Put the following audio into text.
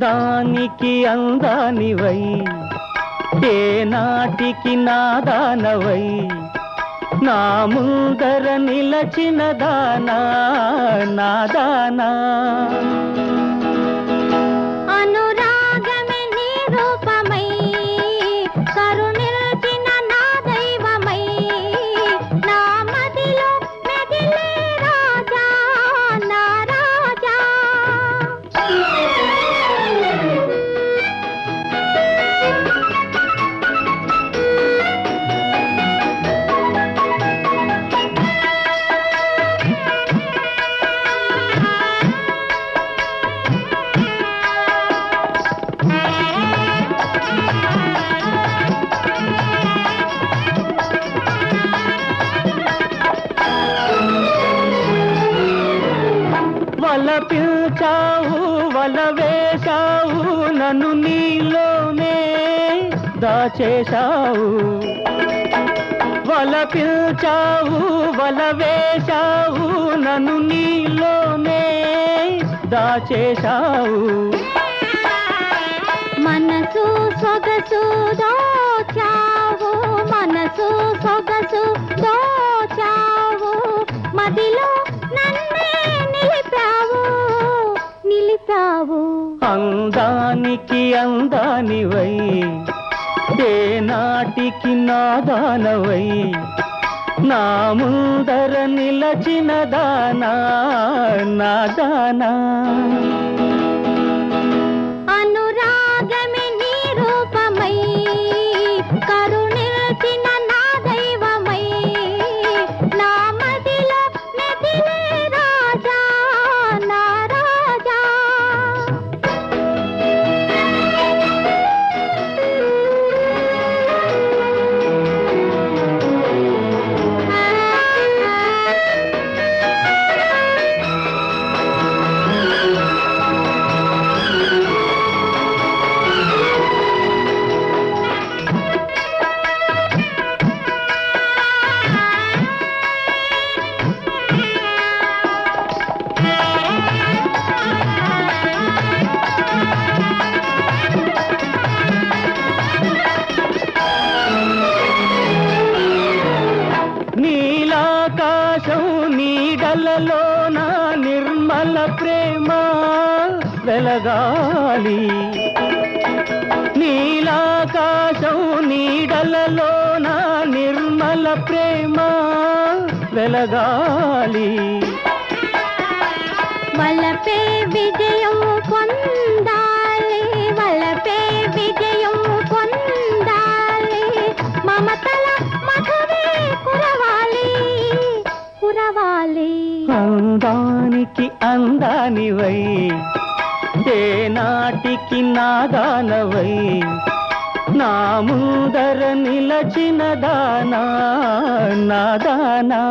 అందానికి అందానివై ఏ నాటికి నాదానవై నా ముందర నిలచిన దానా నాదానా వల పిల్చావు వల వేశావు నన్ను నీలోనే దాచేశావు. వల పిల్చావు వల వేశావు నన్ను నీలోనే దాచేశావు. మనసు సొగసు దాచావు మనసు సొగసు అందానికి అందానివై ఏ నాటికి నాదానవై నా ముందర నిలచిన దానా నా దానా. వాళ్ళ ప్రేమ వెలగాలి. నీలాకాశం నీడలలోన నిర్మల ప్రేమ వెలగాలి. వలపే విజయం పొందాలి వలపే విజయం పొందాలి. మమతల అందానివై ఏ నాటికి నాదానవై నా ముందర నిలచిన దానా నాదానా